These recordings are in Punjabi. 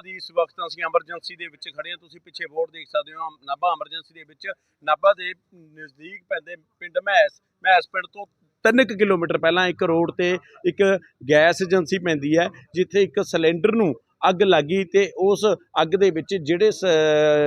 ਦੀ ਇਸ ਵਕਤ ਅਸੀਂ ਐਮਰਜੈਂਸੀ ਦੇ ਵਿੱਚ ਖੜੇ ਹਾਂ। ਤੁਸੀਂ ਪਿੱਛੇ ਬੋਰਡ ਦੇਖ ਸਕਦੇ ਹੋ। ਨਾਭਾ ਐਮਰਜੈਂਸੀ ਦੇ ਵਿੱਚ ਨਾਭਾ ਦੇ ਨਜ਼ਦੀਕ ਪੈਂਦੇ ਪਿੰਡ ਮਹਿਸ ਮਹਿਸ ਪਿੰਡ ਤੋਂ 3 ਕਿਲੋਮੀਟਰ ਪਹਿਲਾਂ ਇੱਕ ਰੋਡ ਤੇ ਇੱਕ ਗੈਸ ਏਜੰਸੀ ਪੈਂਦੀ ਹੈ, ਜਿੱਥੇ ਇੱਕ ਸਿਲੰਡਰ ਨੂੰ ਅੱਗ ਲੱਗੀ ਤੇ ਉਸ ਅੱਗ ਦੇ ਵਿੱਚ ਜਿਹੜੇ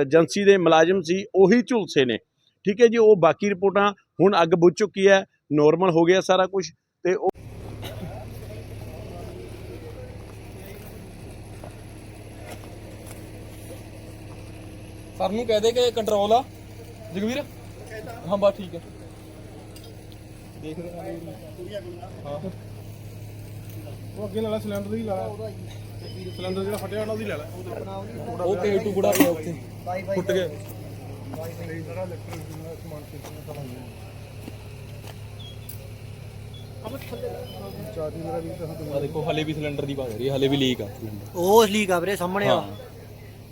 ਏਜੰਸੀ ਦੇ ਮੁਲਾਜ਼ਮ ਸੀ, ਉਹੀ ਝੁਲਸੇ ਨੇ। ਠੀਕ ਹੈ ਜੀ, ਉਹ ਬਾਕੀ ਰਿਪੋਰਟਾਂ ਹੁਣ ਅੱਗ ਬੁੱਝ ਚੁੱਕੀ ਹੈ। ਨੋਰਮਲ ਹੋ ਗਿਆ ਸਾਰਾ ਕੁਝ ਤੇ ਉਹ ਸਰ ਨੂੰ ਕਹਿ ਦੇ ਕਿ ਕੰਟਰੋਲ ਆ। ਜਗਵੀਰ? ਹਾਂ ਬਸ ਠੀਕ ਹੈ ਦੇਖ ਰਹੇ ਹਾਂ ਉਹ ਅੱਗੇ ਵਾਲਾ ਸਿਲੰਡਰ ਹੀ ਲਾ। ਸਿਲੰਡਰ ਜਿਹੜਾ ਫਟਿਆ ਉਹਨਾਂ ਦੀ ਲੈ ਲੈ। ਉਹ ਤੇ ਟੂ ਬੁੜਾ ਪਿਆ ਉੱਥੇ। ਫੁੱਟ ਗਿਆ। ਚਾਰਜੀ ਮੇਰਾ ਵੀ ਤਾਂ ਆ ਦੇਖੋ ਹਲੇ ਵੀ ਸਿਲੰਡਰ ਦੀ ਬਾਤ ਰਹੀ ਹੈ ਹਲੇ ਵੀ ਲੀਕ ਆ। ਉਹ ਲੀਕ ਆ ਵੀਰੇ ਸਾਹਮਣੇ ਆ।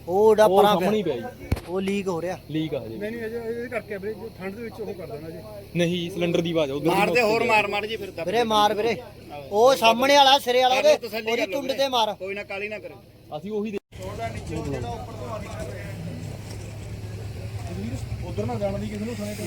ਉਹ ਡਾ ਉਹ ਪਰਾਂ ਸਾਹਮਣੇ ਹੀ ਪਿਆ ਪਿਆ ਜੀ। ਉਹ ਲੀਕ ਹੋ ਰਿਹਾ। ਲੀਕ ਆ ਜੀ ਨਹੀਂ ਨਹੀਂ ਅਜੇ ਇਹਦੇ ਕਰਕੇ ਵੀਰੇ ਜੋ ਠੰਡ ਦੇ ਵਿੱਚ ਉਹ ਕਰ ਦੇਣਾ ਜੀ। ਨਹੀਂ ਸਿਲੰਡਰ ਦੀ ਆਵਾਜ਼ ਉਧਰ ਮਾਰਦੇ ਹੋਰ ਮਾਰ ਵੀਰੇ ਮਾਰ ਵੀਰੇ। ਉਹ ਸਾਹਮਣੇ ਵਾਲਾ ਸਿਰੇ ਵਾਲਾ ਉਹਦੇ ਉਹਦੀ ਟੁੰਡ ਤੇ ਮਾਰ। ਅਸੀਂ ਉਹੀ ਦੇ- ਉਧਰ ਨਾ ਜਾਣ ਦੀ ਕਿਸੇ ਨੂੰ ਸੁਣੇ ਤਾਂ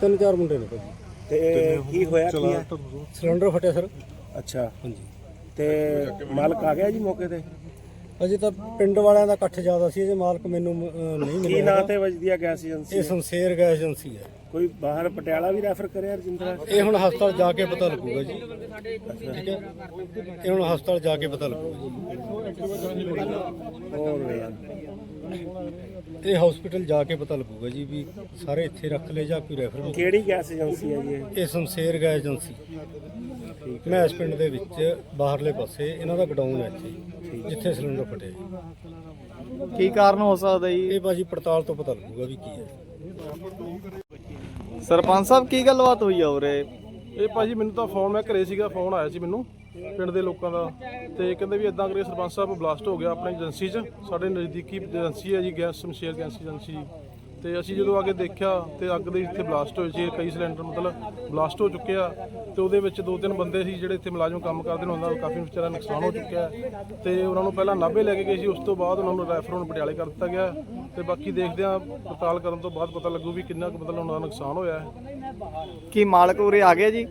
ਤਿੰਨ ਚਾਰ ਮੁੰਡੇ ਨੇ ਭਾਜੀ ਤੇ ਕੀ ਹੋਇਆ ਕੀ ਹੈ ਸਿਲੰਡਰ ਫਟਿਆ ਸਰ। ਅੱਛਾ। ਤੇ ਮਾਲਕ ਆ ਗਿਆ ਜੀ ਮੌਕੇ ਤੇ? ਅਜੇ ਤਾਂ ਪਿੰਡ ਵਾਲਿਆਂ ਦਾ ਇਕੱਠ ਜ਼ਿਆਦਾ ਸੀ ਜੇ ਮਾਲਕ ਮੈਨੂੰ ਅਹ, ਨਹੀਂ ਕੀ ਮਿਲਿਆ ਨਾਂ ਹੈਗਾ। ਤੇ ਵੱਜਦੀ ਆ ਗੈਸ ਏਜੰਸੀ ਇਹ ਸ਼ਮਸ਼ੇਰ ਗੈਸ ਏਜੰਸੀ ਹੈ ਕੋਈ ਬਾਹਰ ਪਟਿਆਲਾ ਵੀ ਰੈਫਰ ਕਰਿਆ ਰਜਿੰਦਰਾ? ਇਹ ਹੁਣ ਹਸਪਤਾਲ ਜਾ ਕੇ ਪਤਾ ਲੱਗੂਗਾ ਜੀ। ਠੀਕ ਹੈ? ਇਹ ਹੁਣ ਹਸਪਤਾਲ ਜਾ ਕੇ ਪਤਾ ਲੱਗੂਗਾ ਹੋਰ ਇਹ ਹਸਪੀਟਲ ਜਾ ਕੇ ਪਤਾ ਲੱਗੂਗਾ ਜੀ ਵੀ ਸਾਰੇ ਇੱਥੇ ਰੱਖ ਲਏ ਜਾਂ ਕੋਈ ਰੈਫਰ ਕਿਹੜੀ ਗੈਸ ਏਜੰਸੀ ਹੈ ਜੀ ਇਹ? ਇਹ ਸ਼ਮਸ਼ੇਰ ਗੈਸ ਏਜੰਸੀ ਮੈਂ ਇਸ ਪਿੰਡ ਦੇ ਵਿੱਚ ਬਾਹਰਲੇ ਪਾਸੇ ਇਹਨਾਂ ਦਾ ਗਡਾਊਨ ਹੈ ਇੱਥੇ ਜਿੱਥੇ ਸਿਲੰਡਰ ਫਟਿਆ ਜੀ। ਕੀ ਕਾਰਨ ਹੋ ਸਕਦਾ ਜੀ? ਇਹ ਬਾਜੀ ਪੜਤਾਲ ਤੋਂ ਪਤਾ ਲੱਗੂਗਾ ਵੀ ਕੀ ਹੈ। ਸਰਪੰਚ ਸਾਹਿਬ ਕੀ ਗੱਲਬਾਤ ਹੋਈ ਆ ਉਰੇ? ਇਹ ਭਾਜੀ ਮੈਨੂੰ ਤਾਂ ਫੋਨ ਮੈਂ ਘਰੇ ਸੀਗਾ ਫੋਨ ਆਇਆ ਸੀ ਮੈਨੂੰ। ਪਿੰਡ ਦੇ ਲੋਕਾਂ ਦਾ। ਤੇ ਕਹਿੰਦੇ ਵੀ ਇਦਾਂ ਕਰਕੇ ਸਰਪੰਚ ਸਾਹਿਬ ਬਲਾਸਟ ਹੋ ਗਿਆ ਆਪਣੀ ਏਜੰਸੀ 'ਚ। ਸਾਡੇ ਨਜ਼ਦੀਕੀ ਏਜੰਸੀ ਹੈ ਜੀ, ਗੈਸ ਸ਼ਮਸ਼ੇਰ ਗੈਸ ਏਜੰਸੀ। ਤੇ ਅਸੀਂ ਜਦੋਂ ਆ ਕੇ ਦੇਖਿਆ ਤੇ ਅੱਗ ਦੇ ਇੱਥੇ ਬਲਾਸਟ ਹੋਏ ਸੀ ਕਈ ਸਿਲੰਡਰ ਮਤਲਬ ਬਲਾਸਟ ਹੋ ਚੁੱਕੇ ਆ। ਤੇ ਉਹਦੇ ਵਿੱਚ ਦੋ ਤਿੰਨ ਬੰਦੇ ਸੀ ਜਿਹੜੇ ਇੱਥੇ ਮੁਲਾਜ਼ਮ ਕੰਮ ਕਰਦੇ ਨੇ, ਉਹਨਾਂ ਦਾ ਕਾਫੀ ਵਿਚਾਰਾ ਨੁਕਸਾਨ ਹੋ ਚੁੱਕਿਆ ਹੈ। ਤੇ ਉਹਨਾਂ ਨੂੰ ਪਹਿਲਾਂ ਨਾਭੇ ਲੈ ਕੇ ਗਏ ਸੀ, ਉਸ ਤੋਂ ਬਾਅਦ ਉਹਨਾਂ ਨੂੰ ਰੈਫਰ ਹੁਣ ਪਟਿਆਲੇ ਕਰ ਦਿੱਤਾ ਗਿਆ। ਤੇ ਬਾਕੀ ਦੇਖਦੇ ਆ ਪੜਤਾਲ ਕਰਨ ਤੋਂ ਬਾਅਦ ਪਤਾ ਲੱਗੂ ਵੀ ਕਿੰਨਾ ਕੁ ਮਤਲਬ ਉਹਨਾਂ ਦਾ ਨੁਕਸਾਨ ਹੋਇਆ ਹੈ। ਕੀ ਮਾਲਕ ਉਰੇ ਆ ਗਿਆ ਜੀ?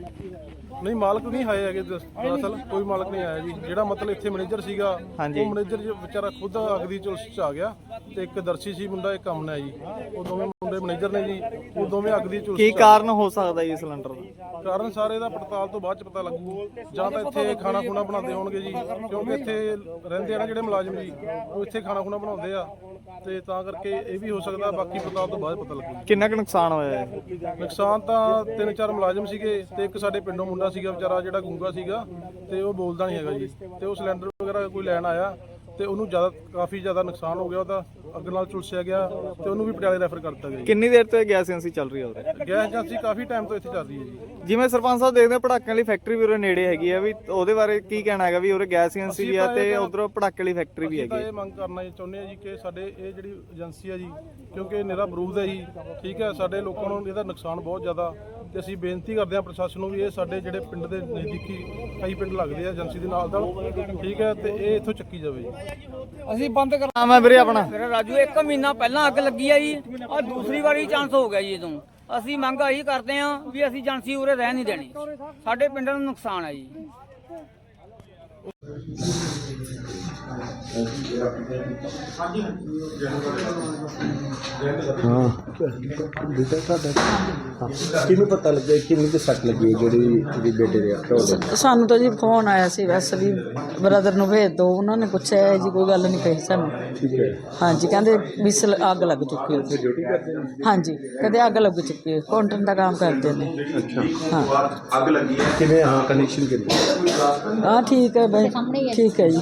ਨਹੀਂ ਮਾਲਕ ਨਹੀਂ ਆਏ ਹੈਗੇ ਦਸ- ਦਰਅਸਲ ਕੋਈ ਮਾਲਕ ਨਹੀਂ ਆਇਆ ਜੀ। ਜਿਹੜਾ ਮਤਲਬ ਇੱਥੇ ਮੈਨੇਜਰ ਸੀਗਾ ਹਾਂਜੀ। ਉਹ ਮੈਨੇਜਰ ਜੀ ਵਿਚਾਰਾ ਖੁਦ ਅੱਗ ਦੀ ਝੁਲਸ ਚ ਆ ਗਿਆ ਤੇ ਇੱਕ ਦਰਸ਼ੀ ਸੀ ਮੁੰਡਾ ਇੱਕ ਅਮਨ ਹੈ ਜੀ। ਉਹ ਦੋਵੇਂ ਮੁੰਡੇ ਮੈਨੇਜਰ ਨੇ ਜੀ। ਉਹ ਦੋਵੇਂ ਅੱਗ ਦੀ ਝੁਲਸ ਕੀ ਕਾਰਨ ਹੋ ਸਕਦਾ ਜੀ ਸਿਲੰਡਰ ਦਾ। ਕਾਰਨ ਸਾਰੇ ਦਾ ਪੜਤਾਲ ਤੋਂ ਬਾਅਦ ਚ ਪਤਾ ਲੱਗੂ। ਜਾਂ ਤਾਂ ਇੱਥੇ ਖਾਣਾ ਖੁਣਾ ਬਣਾਉਂਦੇ ਹੋਣਗੇ ਜੀ। ਕਿਉਂਕਿ ਇੱਥੇ ਰਹਿੰਦੇ ਆ ਨਾ ਜਿਹੜੇ ਮੁਲਾਜ਼ਮ ਜੀ ਉਹ ਇੱਥੇ ਖਾਣਾ ਖੁਣਾ ਬਣਾਉਂਦੇ ਆ। ਤੇ ਤਾਂ ਕਰਕੇ ਇਹ ਵੀ ਹੋ ਸਕਦਾ ਬਾਕੀ ਪੜਤਾਲ ਤੋਂ ਬਾਅਦ ਪਤਾ ਲੱਗੂ। ਕਿੰਨਾ ਕੁ ਨੁਕਸਾਨ ਹੋਇਆ ਹੈ ਨੁਕਸਾਨ ਤਾਂ ਤਿੰਨ ਚਾਰ ਮੁਲਾਜ਼ਮ ਸੀਗੇ ਤੇ ਇੱਕ ਸਾਡੇ ਪਿੰਡੋਂ ਮੁੰਡਾ ਸੀਗਾ ਵਿਚਾਰਾ ਜਿਹੜਾ ਗੂੰਗਾ ਸੀਗਾ ਤੇ ਉਹ ਬੋਲਦਾ ਨਹੀਂ ਹੈਗਾ ਜੀ। ਤੇ ਉਹ ਸਿਲੰਡਰ ਵਗੈਰਾ ਕੋਈ ਲੈਣ ਆਇਆ ਤੇ ਉਹਨੂੰ ਜ਼ਿਆਦਾ ਕਾਫੀ ਜ਼ਿਆਦਾ ਨੁਕਸਾਨ ਹੋ ਗਿਆ ਉਹਦਾ ਅੱਗ ਨਾਲ ਝੁਲਸਿਆ ਗਿਆ ਤੇ ਉਹਨੂੰ ਵੀ ਪਟਿਆਲੇ ਰੈਫਰ ਕਰ ਦਿੱਤਾ ਗਿਆ ਜੀ। ਕਿੰਨੀ ਦੇਰ ਤੋਂ ਇਹ ਗੈਸ ਏਜੰਸੀ ਚੱਲ ਰਹੀ ਹੈ ਉਰੇ ਗੈਸ ਏਜੰਸੀ ਕਾਫੀ ਟਾਈਮ ਤੋਂ ਇੱਥੇ ਚੱਲ ਰਹੀ ਹੈ ਜੀ। ਜਿਵੇਂ ਸਰਪੰਚ ਸਾਹਿਬ ਦੇਖਦੇ ਆ, ਪਟਾਕਿਆਂ ਵਾਲੀ ਫੈਕਟਰੀ ਵੀ ਉਰੇ ਨੇੜੇ ਹੈਗੀ ਆ ਵੀ ਉਹਦੇ ਬਾਰੇ ਕੀ ਕਹਿਣਾ ਹੈਗਾ ਵੀ ਉਰੇ ਗੈਸ ਏਜੰਸੀ ਵੀ ਆ ਤੇ ਉਧਰ ਪਟਾਕੇ ਵਾਲੀ ਫੈਕਟਰੀ ਵੀ ਅਸੀਂ ਤਾਂ ਹੈਗੀ ਆ। ਇਹ ਮੰਗ ਕਰਨਾ ਚਾਹੁੰਦੇ ਆ ਜੀ ਕਿ ਸਾਡੇ ਇਹ ਜਿਹੜੀ ਏਜੰਸੀ ਆ ਜੀ ਕਿਉਂਕਿ ਇਹ ਨਿਰਾ ਬਰੂਦ ਹੈ ਜੀ ਠੀਕ ਹੈ ਸਾਡੇ ਲੋਕਾਂ ਨੂੰ ਇਹਦਾ ਨੁਕਸਾਨ ਬਹੁਤ ਜ਼ਿਆਦਾ ਤੇ ਅਸੀਂ ਬੇਨਤੀ ਕਰਦੇ ਹਾਂ ਪ੍ਰਸ਼ਾਸਨ ਨੂੰ ਵੀ ਇਹ ਸਾਡੇ ਜਿਹੜੇ ਪਿੰਡ ਦੇ ਨਜ਼ਦੀਕੀ ਕਈ ਪਿੰਡ ਲੱਗਦੇ ਆ ਏਜੰਸੀ ਦੇ ਨਾਲ ਨਾਲ ਠੀਕ ਹੈ ਤੇ ਇਹ ਇੱਥੋਂ ਚੱਕੀ ਜਾਵੇ ਜੀ। ਅਸੀਂ ਬੰਦ ਕਰ ਨਾਮ ਹੈ ਵੀਰੇ ਆਪਣਾ। ਮੇਰਾ ਰਾਜੂ ਇੱਕ ਮਹੀਨਾ ਪਹਿਲਾਂ ਅੱਗ ਲੱਗੀ ਆ ਜੀ ਆ ਦੂਸਰੀ ਵਾਰੀ ਚਾਂਸ ਹੋ ਗਿਆ ਜੀ ਇਦੋਂ ਅਸੀਂ ਮੰਗ ਇਹੀ ਕਰਦੇ ਹਾਂ ਵੀ ਅਸੀਂ ਏਜੰਸੀ ਉਰੇ ਰਹਿ ਨਹੀਂ ਦੇਣੀ। ਸਾਡੇ ਪਿੰਡ ਨੂੰ ਨੁਕਸਾਨ ਹੈ ਜੀ। ਕਿਹਨੂੰ ਪਤਾ ਲੱਗਿਆ ਕਿੰਨੀ ਕੁ ਸੱਟ ਲੱਗੀ ਹੈ ਜਿਹੜੀ ਜਿਹੜੀ ਬੇਟੇ ਦੇ ਢੋਲ ਸਾਨੂੰ ਤਾਂ ਜੀ ਫੋਨ ਆਇਆ ਸੀ ਵੈਸੇ ਵੀ ਬ੍ਰਦਰ ਨੂੰ ਭੇਜ ਦੋ ਉਹਨਾਂ ਨੇ ਪੁੱਛਿਆ ਹੈ ਜੀ ਕੋਈ ਗੱਲ ਨਹੀਂ ਕਹੀ ਸਾਨੂੰ। ਠੀਕ ਹੈ। ਹਾਂਜੀ ਕਹਿੰਦੇ ਵੀ ਸਲ- ਅੱਗ ਲੱਗ ਚੁੱਕੀ ਹੈ। ਡਿਊਟੀ ਕਰਦੇ ਨੇ? ਹਾਂਜੀ ਕਹਿੰਦੇ ਅੱਗ ਲੱਗ ਚੁੱਕੀ ਹੈ ਕਾਉਂਟਰ ਦਾ ਕੰਮ ਕਰਦੇ ਨੇ। ਹਾਂ ਅੱਗ ਲੱਗੀ ਹੈ। ਕਿਵੇਂ ਹਾਂ ਕੰਡੀਸ਼ਨ ਕਿੰਨੀ ਹਾਂ ਠੀਕ ਹੈ ਬਈ ਠੀਕ ਹੈ ਜੀ।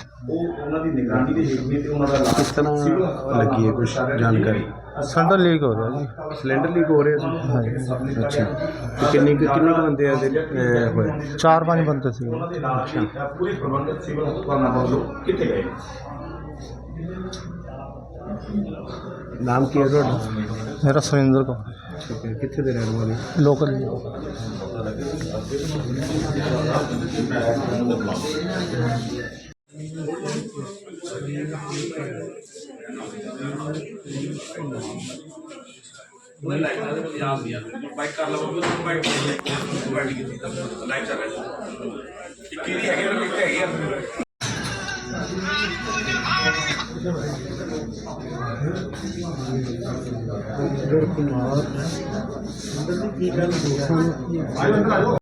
ਉਹਨਾਂ ਦੀ ਨਿਗਰਾਨੀ ਦੇ ਹੇਠ ਨੇ ਤੇ ਉਹਨਾਂ ਦਾ ਕਿਸ ਤਰ੍ਹਾਂ ਲੱਗੀ ਹੈ ਕੁਝ ਜਾਣਕਾਰੀ? ਸਿਲੰਡਰ ਲੀਕ ਹੋ ਰਿਹਾ ਜੀ। ਸਿਲੰਡਰ ਲੀਕ ਹੋ ਰਿਹਾ ਸੀ ਅੱਛਾ। ਤੇ ਕਿੰਨੀ ਕੁ- ਕਿੰਨੇ ਕੁ ਬੰਦੇ ਆ ਦੇ ਹੋਏ? ਚਾਰ ਪੰਜ ਬੰਦੇ ਸੀ ਪੂਰੀ ਪ੍ਰਬੰਧਕ ਸਿਵਲ ਉਪਕਰਨਾਂ ਵੱਲੋਂ ਕਿੱਥੇ ਗਏ। ਨਾਮ ਕੀ ਹੈ ਤੁਹਾਡਾ? ਮੇਰਾ ਸੁਰਿੰਦਰ ਹੈ। ਕਿੱਥੇ ਦੇ ਰਹਿਣ ਵਾਲੇ ਲੋਕਲ ਉਹਨੇ ਲਾਈਵ ਨਾਲ ਮੈਨੂੰ ਯਾਦ ਨਹੀਂ ਬਾਈਕ ਕਰ ਲਵਾਂ ਉਹ ਬਾਈਕ ਬਾਈਕ ਕੀਤੀ ਤਾਂ ਲਾਈਵ ਚੱਲ ਰਿਹਾ ਇੱਕ ਹੀ ਹੈਗੇ ਉਹ ਇੱਕ ਹੈਗੇ ਆ। ਕੁਮਾਰ ਅੰਦਰ ਕੀ ਗੱਲ ਦੋਸਤਾਂ ਨੂੰ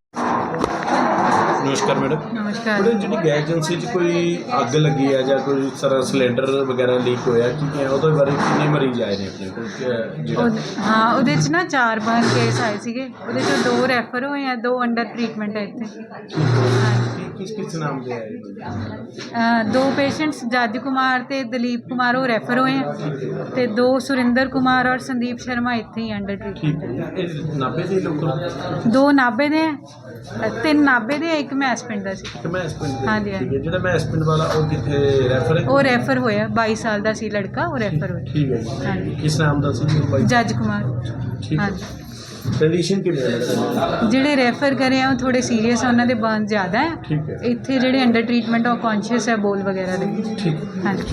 ਨਮਸਕਾਰ ਮੈਡਮ ਨਮਸਕਾਰ। ਮੈਡਮ ਜਿਹੜੀ ਗੈਸ ਏਜੰਸੀ 'ਚ ਕੋਈ ਅੱਗ ਲੱਗੀ ਹੈ ਜਾਂ ਕੋਈ ਸਾਰਾ ਸਿਲੰਡਰ ਵਗੈਰਾ ਲੀਕ ਹੋਇਆ ਕੀ ਹੈ ਉਹਦੇ ਬਾਰੇ ਕਿੰਨੇ ਮਰੀਜ਼ ਆਏ ਨੇ ਆਪਣੇ ਕੋਲ? ਕਿ ਜਿਹੜਾ ਹਾਂ ਉਹਦੇ ਚ ਨਾ ਚਾਰ ਪੰਜ ਕੇਸ ਆਏ ਸੀਗੇ। ਉਹਦੇ ਚ ਦੋ ਰੈਫਰ ਹੋਏ ਆ ਦੋ ਅੰਡਰ ਟ੍ਰੀਟਮੈਂਟ ਹੈ ਇੱਥੇ। ਕੀ- ਕਿਸ ਕਿਸ ਨਾਮ ਦੇ ਆਏ ਦੋ ਪੇਸ਼ੈਂਟਸ ਜੱਜ ਕੁਮਾਰ ਤੇ ਦਲੀਪ ਕੁਮਾਰ ਉਹ ਰੈਫਰ ਹੋਏ ਆ। ਤੇ ਦੋ ਸੁਰਿੰਦਰ ਕੁਮਾਰ ਔਰ ਸੰਦੀਪ ਸ਼ਰਮਾ ਇੱਥੇ ਹੀ ਅੰਡਰ ਟ੍ਰੀਟਮੈਂਟ ਨਾਭੇ ਦੇ ਲੋਕ ਦੋ ਨਾਬੇ ਦੇ ਆ, ਤਿੰਨ ਨਾਬੇ ਦੇ ਆ, ਇੱਕ ਮੈਸ ਪਿੰਡ ਦਾ ਸੀ। ਕਿ ਮੈਂ ਇਸ ਪਿੰਡ ਦੇ। ਹਾਂਜੀ, ਠੀਕ ਹੈ। ਜਿਹੜਾ ਮੈਂ ਇਸ ਪਿੰਡ ਵਾਲਾ ਉਹ ਕਿੱਥੇ ਰੈਫਰ ਹੈ? ਉਹ ਰੈਫਰ ਹੋਇਆ 22 ਸਾਲ ਦਾ ਸੀ ਲੜਕਾ ਉਹ ਰੈਫਰ ਹੋਇਆ। ਠੀਕ ਹੈ ਜੀ। ਹਾਂਜੀ। ਕਿਸ ਨਾਮ ਦਾ ਸੀ? ਬਾਈ ਜੱਜ ਕੁਮਾਰ। ਠੀਕ ਹੈ। ਹਾਂਜੀ। ਕੰਡੀਸ਼ਨ ਕਿਵੇਂ ਹੈ? ਜਿਹੜੇ ਰੈਫਰ ਕਰੇ ਆ ਉਹ ਥੋੜੇ ਸੀਰੀਅਸ ਆ ਉਹਨਾਂ ਦੇ ਬਰਨ ਜ਼ਿਆਦਾ ਹੈ। ਇੱਥੇ ਜਿਹੜੇ ਅੰਡਰ ਟ੍ਰੀਟਮੈਂਟ ਆ ਉਹ ਕੌਨਸ਼ੀਅਸ ਹੈ ਬੋਲ ਵਗੈਰਾ ਦੇ। ਠੀਕ। ਹਾਂਜੀ।